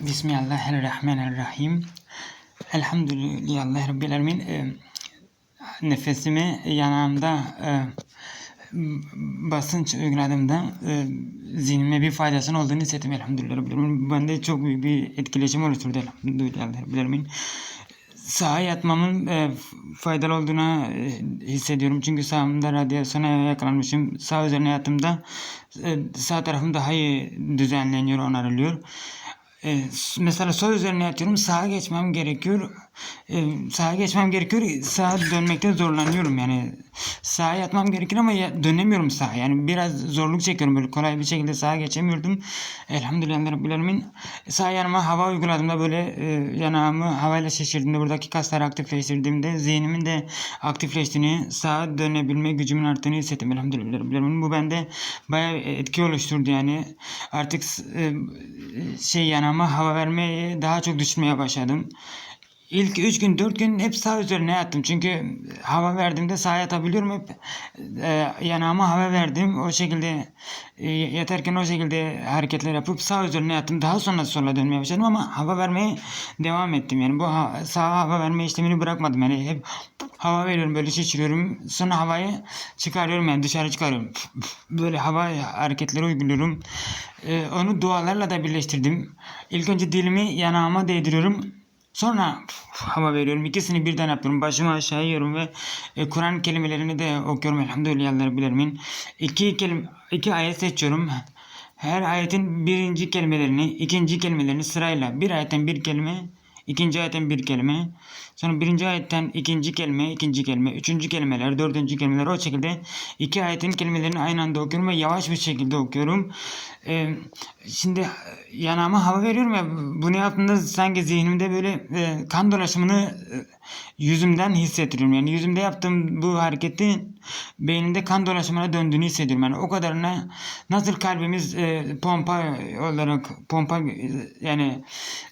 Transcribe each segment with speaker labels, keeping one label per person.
Speaker 1: Bismillahirrahmanirrahim. Elhamdülillahi Rabbil Alemin. Ee, nefesimi yanağımda e, basınç uyguladığımda e, zihnime bir faydasının olduğunu hissettim elhamdülillah Rabbil Alemin. Bende çok büyük bir etkileşim oluşturdu elhamdülillah Rabbil Alemin. Sağa yatmamın e, faydalı olduğuna e, hissediyorum. Çünkü sağımda radyasyona yakalanmışım. Sağ üzerine yattığımda e, sağ tarafım daha iyi düzenleniyor, onarılıyor. E, mesela sol üzerine yatıyorum sağa geçmem gerekiyor. E, sağa geçmem gerekiyor. Sağa dönmekte zorlanıyorum yani. Sağa yatmam gerekir ama ya, dönemiyorum sağa. Yani biraz zorluk çekiyorum böyle kolay bir şekilde sağa geçemiyordum. Elhamdülillah Rabbil. Sağ yanıma hava uyguladığımda böyle e, yanağımı havayla şişirdiğimde buradaki kasları aktifleştirdiğimde zihnimin de aktifleştiğini sağa dönebilme gücümün arttığını hissettim. Elhamdülillah Rabbil. Bu bende bayağı etki oluşturdu yani. Artık e, şey yanağıma hava vermeyi daha çok düşünmeye başladım. İlk 3 gün 4 gün hep sağ üzerine yattım. Çünkü hava verdiğimde sağa yatabiliyorum. Hep e, yanağıma hava verdim. O şekilde e, yatarken o şekilde hareketler yapıp sağ üzerine yattım. Daha sonra sola dönmeye başladım ama hava vermeye devam ettim. Yani bu ha, sağa hava verme işlemini bırakmadım. Yani hep hava veriyorum böyle şişiriyorum. Sonra havayı çıkarıyorum yani dışarı çıkarıyorum. Böyle hava hareketleri uyguluyorum. E, onu dualarla da birleştirdim. İlk önce dilimi yanağıma değdiriyorum. Sonra hava veriyorum. İkisini birden yapıyorum. Başımı aşağı yiyorum ve e, Kur'an kelimelerini de okuyorum. Elhamdülillah Rabbil İki, kelim iki ayet seçiyorum. Her ayetin birinci kelimelerini, ikinci kelimelerini sırayla bir ayetten bir kelime, ikinci ayetten bir kelime, sonra birinci ayetten ikinci kelime, ikinci kelime, üçüncü kelimeler, dördüncü kelimeler o şekilde iki ayetin kelimelerini aynı anda okuyorum ve yavaş bir şekilde okuyorum. Ee, şimdi yanağıma hava veriyorum ya bunu yaptığımda sanki zihnimde böyle e, kan dolaşımını e, yüzümden hissettiriyorum. Yani yüzümde yaptığım bu hareketi beynimde kan dolaşımına döndüğünü hissediyorum. Yani o kadarına nasıl kalbimiz e, pompa olarak pompa yani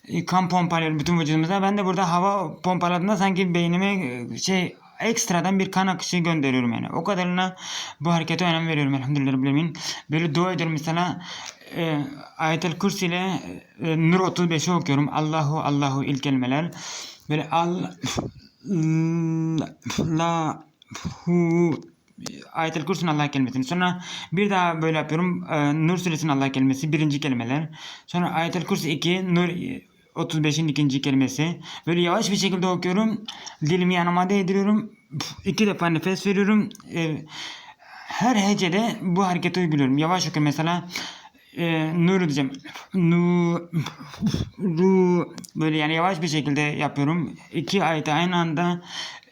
Speaker 1: e, kan pompalıyor bütün vücudumuza. Ben de burada hava pompaladığında sanki beynime e, şey ekstradan bir kan akışı gönderiyorum yani. O kadarına bu harekete önem veriyorum elhamdülillah Böyle dua ediyorum mesela e, Ayetel Kürsi ile e, Nur 35'i okuyorum. Allahu Allahu ilk kelimeler. Böyle al la hu Ayetel Kürsi'nin Allah kelimesini. Sonra bir daha böyle yapıyorum. E, Nur suresinin Allah kelimesi birinci kelimeler. Sonra Ayetel Kürsi 2 Nur 35'in ikinci kelimesi. Böyle yavaş bir şekilde okuyorum. Dilimi yanıma değdiriyorum. İki defa nefes veriyorum. E, her hecede bu hareketi uyguluyorum. Yavaş okuyorum mesela e, nur diyeceğim. Nu, ru böyle yani yavaş bir şekilde yapıyorum. İki ayeti aynı anda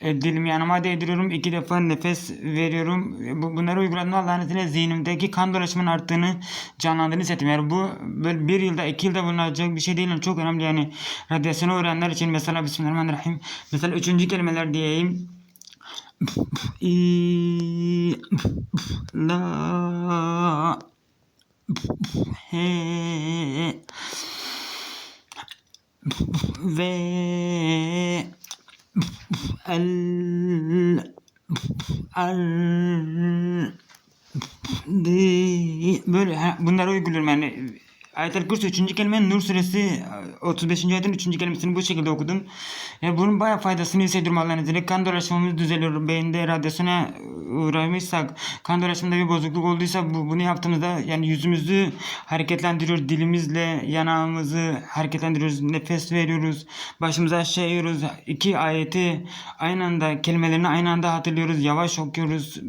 Speaker 1: e, dilimi yanıma değdiriyorum. iki defa nefes veriyorum. Bu, bunları uyguladığımda Allah'ın izniyle zihnimdeki kan dolaşımının arttığını canlandığını hissettim. Yani bu böyle bir yılda iki yılda bulunacak bir şey değil. Çok önemli yani radyasyonu öğrenenler için mesela Bismillahirrahmanirrahim. Mesela üçüncü kelimeler diyeyim. La he ve el al di böyle bunları uyguluyorum yani Ayetel Kürsi 3. kelime Nur suresi 35. ayetin 3. kelimesini bu şekilde okudum. Yani bunun bayağı faydasını hissediyorum Allah'ın izniyle. Kan dolaşımımız düzeliyor. Beyinde radyasyona uğramışsak, kan dolaşımında bir bozukluk olduysa bu, bunu yaptığımızda yani yüzümüzü hareketlendiriyor. Dilimizle yanağımızı hareketlendiriyoruz. Nefes veriyoruz. Başımızı aşağı eğiyoruz. İki ayeti aynı anda kelimelerini aynı anda hatırlıyoruz. Yavaş okuyoruz.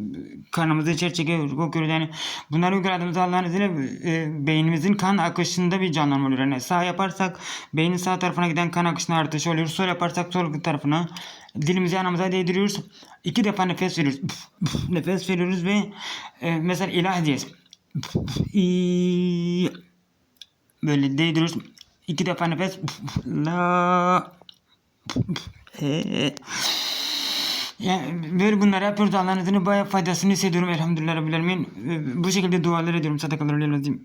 Speaker 1: Kanımızı içeri çekiyoruz, okuyoruz. Yani bunları uyguladığımızda Allah'ın izniyle e, beynimizin kan akışında bir canlanma oluyor. Yani sağ yaparsak beynin sağ tarafına giden kan akışına artış oluyor. Sol yaparsak sol tarafına dilimizi yanımıza değdiriyoruz. İki defa nefes veriyoruz. nefes veriyoruz ve e, mesela ilah diyeceğiz. böyle değdiriyoruz. İki defa nefes. La yani böyle bunları yapıyoruz. Allah'ın izniyle bayağı faydasını hissediyorum. Elhamdülillah Rabbil Alemin. Bu şekilde dualar ediyorum. Sadakalar lazım.